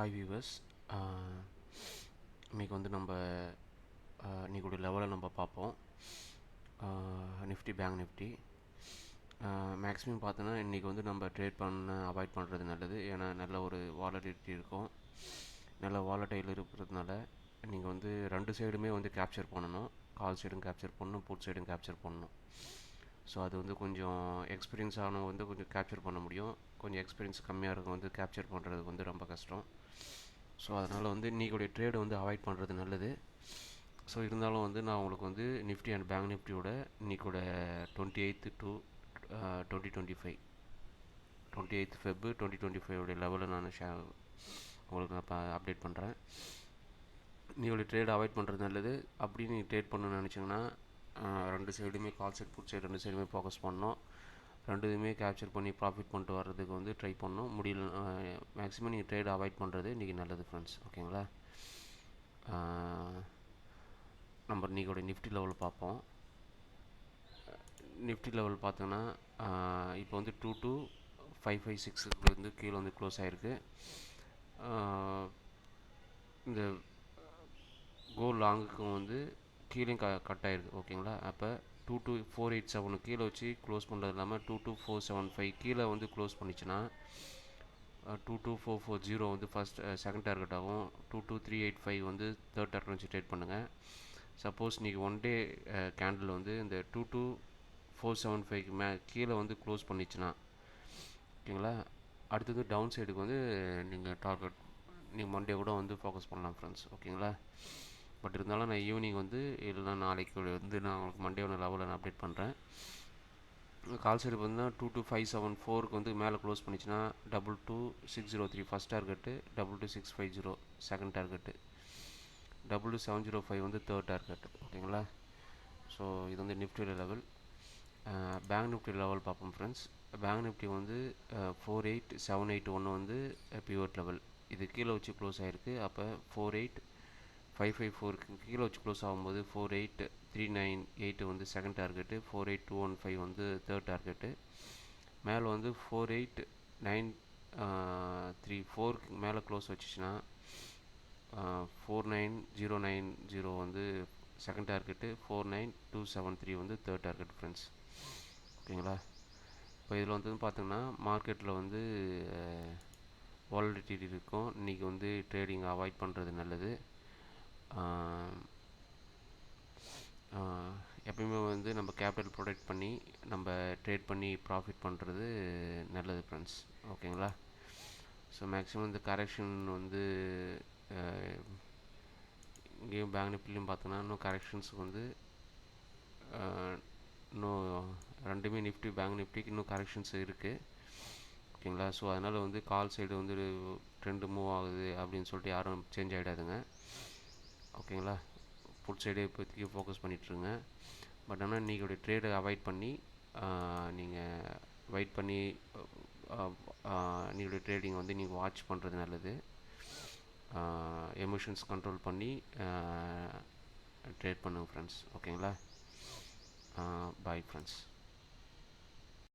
Hi viewers இன்றைக்கி வந்து நம்ம uh, இன்றைக்கி லெவலை நம்ம பார்ப்போம். நிஃப்டி பேங்க் நிஃப்டி மேக்ஸிமம் பார்த்தோன்னா இன்றைக்கி வந்து நம்ம ட்ரேட் பண்ண அவாய்ட் பண்ணுறது நல்லது. ஏன்னா நல்ல ஒரு வாலட்டிலிட்டி இருக்கும். நல்ல வாலட்டைல் இருக்கிறதுனால நீங்கள் வந்து ரெண்டு சைடுமே வந்து கேப்சர் பண்ணணும். கால் சைடும் கேப்சர் பண்ணணும் புட் சைடும் கேப்சர் பண்ணணும். ஸோ அது வந்து கொஞ்சம் எக்ஸ்பீரியன்ஸ் ஆனவங்க வந்து கொஞ்சம் கேப்சர் பண்ண முடியும். கொஞ்சம் எக்ஸ்பீரியன்ஸ் கம்மியாக இருக்கும் வந்து கேப்சர் பண்ணுறதுக்கு வந்து ரொம்ப கஷ்டம். ஸோ அதனால் வந்து இன்றைக்குடைய ட்ரேடை வந்து அவாய்ட் பண்ணுறது நல்லது. ஸோ இருந்தாலும் வந்து நான் உங்களுக்கு வந்து நிஃப்டி அண்ட் பேங்க் நிஃப்டியோட இன்றைக்கோட twenty eight to twenty twenty five twenty eight Feb twenty twenty ஃபைவோடைய லெவலில் நான் ஷே உங்களுக்கு நான் இப்போ அப்டேட் பண்ணுறேன் நீங்களுடைய ட்ரேட் அவாய்ட் பண்ணுறது நல்லது. அப்படி நீங்கள் ட்ரேட் பண்ணணும்னு நினச்சிங்கன்னா ரெண்டு சைடுமே கால் சைட் புட் சைடு ரெண்டு சைடுமே ஃபோக்கஸ் பண்ணோம். ரெண்டு இதுவுமே கேப்சர் பண்ணி ப்ராஃபிட் பண்ணிட்டு வர்றதுக்கு வந்து ட்ரை பண்ணோம். முடியல மேக்ஸிமம் நீங்கள் ட்ரேட் அவாய்ட் பண்ணுறது இன்றைக்கி நல்லது ஃப்ரெண்ட்ஸ் ஓகேங்களா? நம்ம இன்றைக்கோட நிஃப்டி லெவல் பார்ப்போம். நிஃப்டி லெவல் பார்த்தோன்னா இப்போ வந்து டூ டூ ஃபைவ் ஃபைவ் சிக்ஸுலேருந்து கீழே வந்து க்ளோஸ் ஆகிருக்கு இந்த கோ லாங்குக்கும் வந்து கீழே க கட் ஆகிருக்கு ஓகேங்களா அப்போ two two four eight seven கீழே வச்சு க்ளோஸ் பண்ணுறது இல்லாமல் two two four seven five கீழே வந்து close பண்ணிச்சுன்னா two two four four zero வந்து ஃபஸ்ட் செகண்ட் டார்கெட் ஆகும். Two two three eight five வந்து தேர்ட் டார்கெட் வச்சு ட்ரேட் பண்ணுங்கள் சப்போஸ் நீங்கள் ஒன் டே கேண்டில் வந்து இந்த டூ டூ ஃபோர் செவன் ஃபைவ்க்கு மே கீழே வந்து க்ளோஸ் பண்ணிச்சுன்னா ஓகேங்களா அடுத்தது டவுன் சைடுக்கு வந்து நீங்கள் டார்கெட் நீங்கள் மண்டே கூட வந்து ஃபோக்கஸ் பண்ணலாம் ஃப்ரெண்ட்ஸ் ஓகேங்களா பட் இருந்தாலும் நான் ஈவினிங் வந்து இல்லைனா நாளைக்கு வந்து நான் உங்களுக்கு மண்டே ஒன்று லெவலில் நான் அப்டேட் பண்ணுறேன் கால் சைடு பார்த்தீங்கன்னா டூ டூ ஃபைவ் செவன் ஃபோருக்கு வந்து மேலே close பண்ணிச்சுன்னா double two six zero three first target double two six five zero second target double two seven zero five வந்து தேர்ட் டார்கெட் ஓகேங்களா? ஸோ இது வந்து நிஃப்டியோட லெவல் பேங்க் நிஃப்டி லெவல் பார்ப்போம் friends bank Nifty வந்து ஃபோர் எயிட் செவன் எயிட் ஒன்று வந்து pure level இது கீழே வச்சு க்ளோஸ் ஆகிருக்கு அப்போ ஃபோர் எயிட் ஃபைவ் ஃபைவ் ஃபோருக்கு கீழே வச்சு க்ளோஸ் ஆகும்போது four eight three nine eight வந்து second target four eight two one five வந்து தேர்ட் டார்கெட்டு மேலே வந்து ஃபோர் எயிட் நைன் த்ரீ ஃபோருக்கு மேலே close வச்சுச்சுன்னா four nine zero nine zero வந்து second target four nine two seven three வந்து third target friends ஓகேங்களா? இப்போ இதில் வந்து பார்த்தீங்கன்னா மார்க்கெட்டில் வந்து uh, வாலடிட்டி இருக்கும். இன்றைக்கி வந்து ட்ரேடிங் அவாய்ட் பண்ணுறது நல்லது. எப்பயுமே வந்து நம்ம கேபிட்டல் ப்ரொடெக்ட் பண்ணி நம்ம ட்ரேட் பண்ணி ப்ராஃபிட் பண்ணுறது நல்லது ஃப்ரெண்ட்ஸ் ஓகேங்களா? ஸோ மேக்ஸிமம் இந்த கரெக்ஷன் வந்து இங்கேயும் பேங்க் நிப்பிலையும் பார்த்தோன்னா இன்னும் கரெக்ஷன்ஸுக்கு வந்து இன்னும் ரெண்டுமே நிஃப்டி பேங்க் நிஃப்டிக்கு இன்னும் கரெக்ஷன்ஸ் இருக்குது ஓகேங்களா? ஸோ அதனால் வந்து கால் சைடு வந்து ட்ரெண்டு மூவ் ஆகுது அப்படின்னு சொல்லிட்டு யாரும் சேஞ்ச் ஆகிடாதுங்க ஓகேங்களா ஃபுட் சைடே இப்போதைக்கு ஃபோக்கஸ் பண்ணிகிட்ருங்க பட் ஆனால் இன்றைக்கோடைய ட்ரேடை அவாய்ட் பண்ணி நீங்கள் வெயிட் பண்ணி இன்றைக்கோடைய ட்ரேடிங் வந்து நீங்கள் வாட்ச் பண்ணுறது நல்லது. எமோஷன்ஸ் கண்ட்ரோல் பண்ணி ட்ரேட் பண்ணுங்க ஃப்ரெண்ட்ஸ் ஓகேங்களா பாய் ஃப்ரெண்ட்ஸ்